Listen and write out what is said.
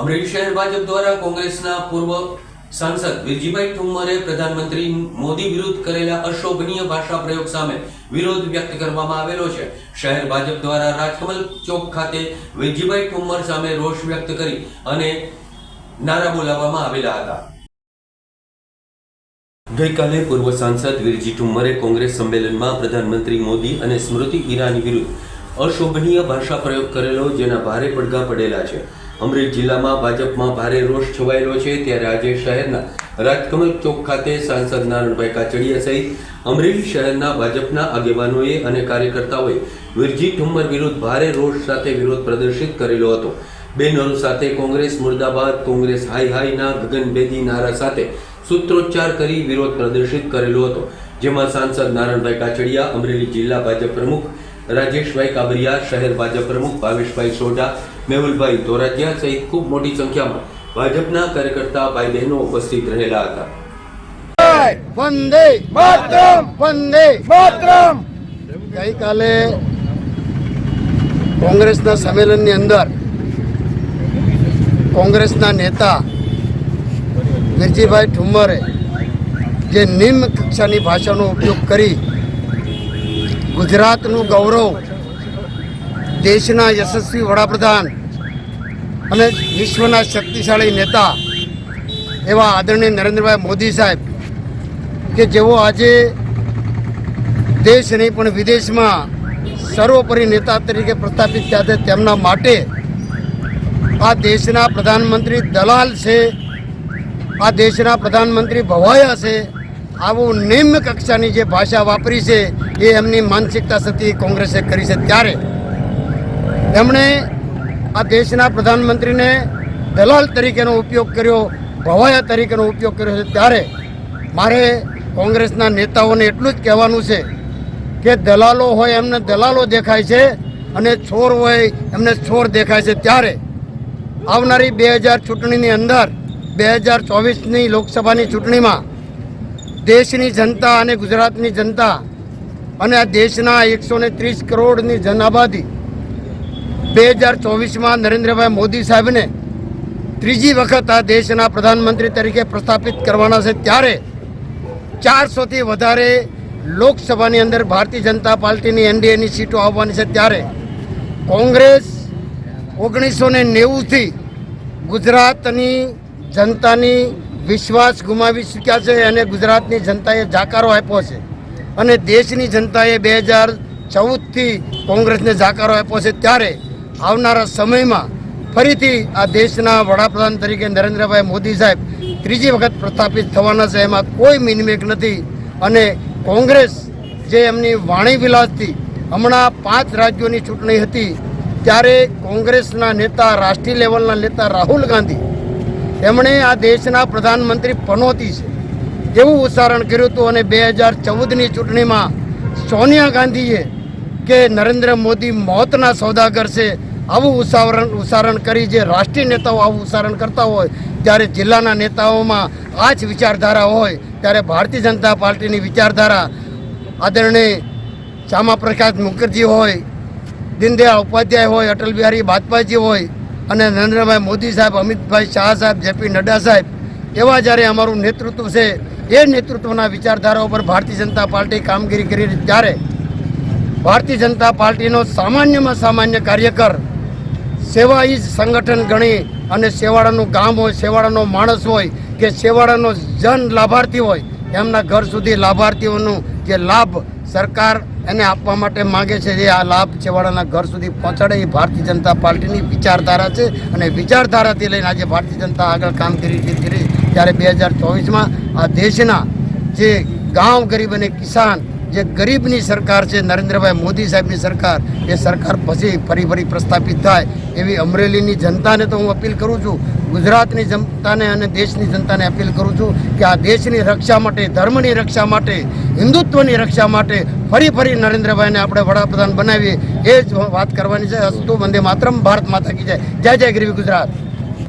અમરેલી શહેર ભાજપ દ્વારા કોંગ્રેસના પૂર્વ સાંસદ વિરજીભાઈ ઠુમ્મરે પ્રધાનમંત્રી મોદી વિરુદ્ધ કરેલા અશોભનીય ભાષા પ્રયોગ સામે વિરોધ વ્યક્ત કરવામાં આવેલો છે. શહેર ભાજપ દ્વારા રાજકમલ ચોક ખાતે વિરજીભાઈ ઠુમ્મર સામે રોષ વ્યક્ત કરી અને નારા બોલાવવામાં આવેલા હતા. ગઈકાલે પૂર્વ સાંસદ વિરજી ઠુમ્મરે કોંગ્રેસ સંમેલનમાં પ્રધાનમંત્રી મોદી અને સ્મૃતિ ઈરાની વિરુદ્ધ અશોભનીય ભાષા પ્રયોગ કરેલો, જેના ભારે પડઘા પડેલા છે. અમરેલી જિલ્લામાં ભાજપમાં ભારે રોષ છવાયેલો છે. ત્યારે આજે શહેરના રાજકમલ ચોક ખાતે સાંસદ નારણભાઈ કાચડિયા સહિત અમરેલી શહેરના ભાજપના આગેવાનોએ અને કાર્યકર્તાઓએ વિરજી ઠુમ્મર વિરુદ્ધ ભારે રોષ સાથે વિરોધ પ્રદર્શિત કરેલો હતો. બેનરો સાથે કોંગ્રેસ મુર્દાબાદ, કોંગ્રેસ હાઈ હાઈના ગગનભેદી નારા સાથે સૂત્રોચ્ચાર કરી વિરોધ પ્રદર્શિત કરેલો હતો. જેમાં સાંસદ નારણભાઈ કાચડિયા અમરેલી જિલ્લા ભાજપ પ્રમુખ રાજેશભાઈ કાબરિયા, શહેર ભાજપ પ્રમુખ ભાવેશભાઈ સોઢા, મેહુલભાઈ ધોરાજીયા સહિત ખૂબ મોટી સંખ્યામાં ભાજપના કાર્યકર્તા ભાઈ બહેનો ઉપસ્થિત રહેલા હતા. વંદે માતરમ વંદે માતરમ. ગઈકાલે કોંગ્રેસના સંમેલનની અંદર કોંગ્રેસના નેતા વિરજીભાઈ ઠુમ્મરે જે નિમ્ન કક્ષાની ભાષાનો ઉપયોગ કરી ગુજરાતનું ગૌરવ દેશના યશસ્વી વડાપ્રધાન અને વિશ્વના શક્તિશાળી નેતા એવા આદરણીય નરેન્દ્રભાઈ મોદી સાહેબ કે જેઓ આજે દેશ નહીં પણ વિદેશમાં સર્વોપરી નેતા તરીકે પ્રસ્થાપિત થયા છે તેમના માટે આ દેશના પ્રધાનમંત્રી દલાલ છે, આ દેશના પ્રધાનમંત્રી ભવાયા છે આવું નિમ્ન કક્ષાની જે ભાષા વાપરી છે, એ એમની માનસિકતા સતી કોંગ્રેસે કરી છે ત્યારે. એમણે આ દેશના પ્રધાનમંત્રીને દલાલ તરીકેનો ઉપયોગ કર્યો, ભવાયા તરીકેનો ઉપયોગ કર્યો છે ત્યારે. મારે કોંગ્રેસના નેતાઓને એટલું જ કહેવાનું છે કે દલાલો હોય એમને દલાલો દેખાય છે અને ચોર હોય એમને ચોર દેખાય છે ત્યારે. આવનારી બે હજાર ચૂંટણીની અંદર, બે હજાર ચોવીસની લોકસભાની ચૂંટણીમાં દેશની જનતા અને ગુજરાતની જનતા અને આ દેશના એકસો ને ત્રીસ કરોડની જન આબાદી બે હજાર ચોવીસમાં નરેન્દ્રભાઈ મોદી સાહેબને ત્રીજી વખત આ દેશના પ્રધાનમંત્રી તરીકે પ્રસ્થાપિત કરવાના છે. ત્યારે ચારસોથી વધારે લોકસભાની અંદર ભારતીય જનતા પાર્ટીની એનડીએની સીટો આવવાની છે. ત્યારે કોંગ્રેસ ઓગણીસો ને નેવુંથી ગુજરાતની જનતાની વિશ્વાસ ગુમાવી ચૂક્યા છે અને ગુજરાતની જનતાએ જાકારો આપ્યો છે. અને દેશની જનતાએ બે હજાર ચૌદથી કોંગ્રેસને જાકારો આપ્યો છે. ત્યારે આવનારા સમયમાં ફરીથી આ દેશના વડાપ્રધાન તરીકે નરેન્દ્રભાઈ મોદી સાહેબ ત્રીજી વખત પ્રસ્થાપિત થવાના છે. એમાં કોઈ મિનમેક નથી. અને કોંગ્રેસ જે એમની વાણી વિલાસથી હમણાં પાંચ રાજ્યોની ચૂંટણી હતી, ત્યારે કોંગ્રેસના નેતા, રાષ્ટ્રીય લેવલના નેતા રાહુલ ગાંધી એમણે આ દેશના પ્રધાનમંત્રી પનોતી છે. એવું ઉચ્ચારણ કર્યું હતું અને બે હજાર ચૌદની ચૂંટણીમાં સોનિયા ગાંધીએ કે નરેન્દ્ર મોદી મોતના સોદાગર છે, આવું ઉચ્ચારણ ઉચ્ચારણ કરી જે રાષ્ટ્રીય નેતાઓ આવું ઉચ્ચારણ કરતા હોય ત્યારે જિલ્લાના નેતાઓમાં આ જ વિચારધારા હોય, ત્યારે ભારતીય જનતા પાર્ટીની વિચારધારા આદરણીય શ્યામા પ્રસાદ મુખર્જી હોય, દીનદયાળ ઉપાધ્યાય હોય, અટલ બિહારી વાજપેયીજી હોય અને નરેન્દ્રભાઈ મોદી સાહેબ, અમિતભાઈ શાહ સાહેબ જેપી નડ્ડા સાહેબ, એવા જ્યારે અમારું નેતૃત્વ છે, એ નેતૃત્વના વિચારધારા ઉપર ભારતીય જનતા પાર્ટી કામગીરી કરી ત્યારે ભારતીય જનતા પાર્ટીનો સામાન્યમાં સામાન્ય કાર્યકર સેવા ઈ જ સંગઠન ગણી અને સેવાડાનું ગામ હોય, સેવાડાનો માણસ હોય કે સેવાડાનો જન લાભાર્થી હોય, એમના ઘર સુધી લાભાર્થીઓનું જે લાભ સરકાર એને આપવા માટે માગે છે જે આ લાભ છેવાડાના ઘર સુધી પહોંચાડે એ ભારતીય જનતા પાર્ટીની વિચારધારા છે અને વિચારધારાથી લઈને આજે ભારતીય જનતા આગળ કામગીરી કરી ત્યારે બે હજાર ચોવીસમાં આ દેશના જે ગામ ગરીબ અને કિસાન જે ગરીબની સરકાર છે, નરેન્દ્રભાઈ મોદી સાહેબની સરકાર, એ સરકાર પછી ફરી ફરી પ્રસ્થાપિત થાય એવી અમરેલીની જનતાને તો હું અપીલ કરું છું. ગુજરાતની જનતાને અને દેશની જનતાને અપીલ કરું છું કે આ દેશની રક્ષા માટે, ધર્મની રક્ષા માટે, હિન્દુત્વની રક્ષા માટે ફરી ફરી નરેન્દ્રભાઈને આપણે વડાપ્રધાન બનાવીએ. એ જ વાત કરવાની છે. અસ્તુ વંદે માતરમ. ભારત માતા કી જય. જય જય ગરીબી ગુજરાત.